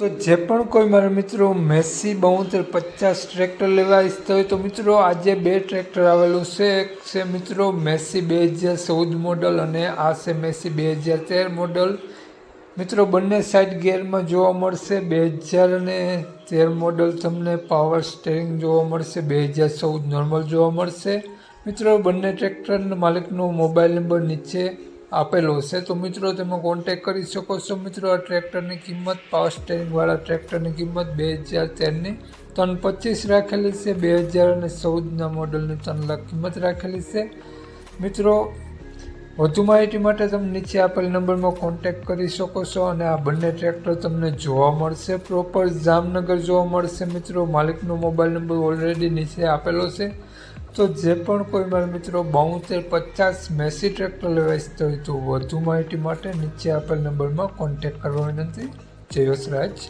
તો જે પણ કોઈ મારા મિત્રો મેસી બોતેર પચાસ ટ્રેક્ટર લેવા ઈચ્છતા હોય તો મિત્રો આજે બે ટ્રેક્ટર આવેલું છે. એક છે મિત્રો મેસી બે હજાર ચૌદ મોડલ અને આ છે મેસી બે હજાર તેર મોડલ. મિત્રો બંને સાઈડ ગેરમાં જોવા મળશે બે હજાર અને તેર મોડલ તમને પાવર સ્ટેરિંગ જોવા મળશે, બે હજાર ચૌદ નોર્મલ જોવા મળશે. મિત્રો બંને ટ્રેક્ટરના માલિકનો મોબાઈલ નંબર નીચે આપેલો છે. તો મિત્રો, તમે કોન્ટેક કરી શકો છો. મિત્રો, આ ટ્રેક્ટરની કિંમત પાવર સ્ટેરિંગવાળા ટ્રેક્ટરની કિંમત બે હજાર તેરની ત્રણ પચીસ રાખેલી છે. બે હજાર અને ચૌદના મોડલની ત્રણ લાખ કિંમત રાખેલી છે. મિત્રો વધુ માહિતી માટે તમે નીચે આપેલ નંબરમાં કોન્ટેક્ટ કરી શકો છો અને આ બંને ટ્રેક્ટર તમને જોવા મળશે. પ્રોપર જામનગર જોવા મળશે મિત્રો. માલિકનો મોબાઈલ નંબર ઓલરેડી નીચે આપેલો છે. તો જે પણ કોઈ મારા મિત્રો બોતેર, પચાસ મેસી ટ્રેક્ટર લેવા ઈચ્છતા હોય તો વધુ માહિતી માટે નીચે આપેલ નંબરમાં કોન્ટેક્ટ કરવા વિનંતી. જય વસરાજ.